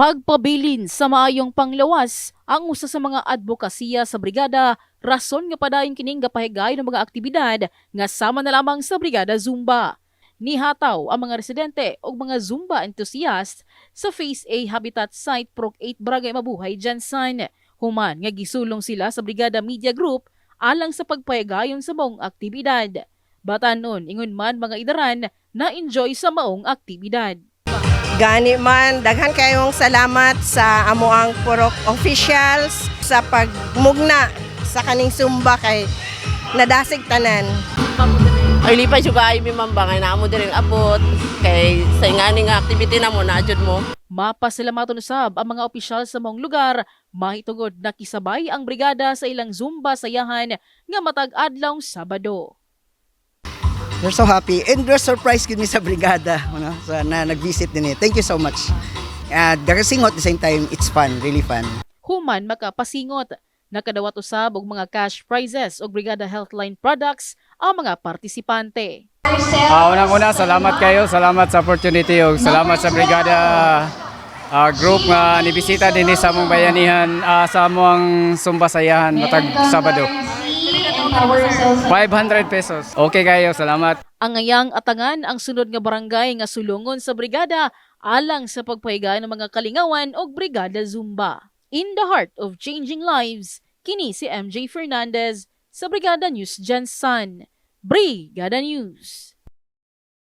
Pagpabilin sa maayong panglawas ang usa sa mga advokasya sa brigada rason nga padayon kining gapahigay ng mga aktibidad nga sama na lamang sa brigada Zumba. Nihataw ang mga residente o mga Zumba enthusiast sa Phase A Habitat Site Proc 8 Barangay Mabuhay, Jansan. Human nga gisulong sila sa Brigada Media Group alang sa pagpahigayon sa maong aktibidad. Batanon ingon man mga idaran na enjoy sa maong aktibidad. Gani man, daghan kayong salamat sa amoang purok officials sa pagmugna sa kaning sumba kay nadasig tanan. Ay lipay juga ay mi mamba kay naamo diring abot kay sa ingani nga activity na mo naajud mo. Mapasalamaton usab ang mga opisyal sa mong lugar, mahitungod na kisabay ang brigada sa ilang Zumba sayahan nga matag adlaw Sabado. We're so happy and we're surprised gid mi sa brigada ano, sa na nag-visit din eh. Thank you so much. At uh, at the same time, it's fun, really fun. Human makapasingot, nakadawat usab og mga cash prizes o brigada healthline products ang mga partisipante. Ah, unang-una, salamat kayo. Salamat sa opportunity ug salamat sa Brigada ah, group nga nibisita din sa among bayanihan ah, sa among sumbasayahan matag Sabado. 500 pesos. Okay kayo, salamat. Ang ngayang atangan ang sunod nga barangay nga sulungon sa brigada alang sa pagpahiga ng mga kalingawan o brigada Zumba. In the heart of changing lives, kini si MJ Fernandez sa Brigada News Jansan. Brigada News.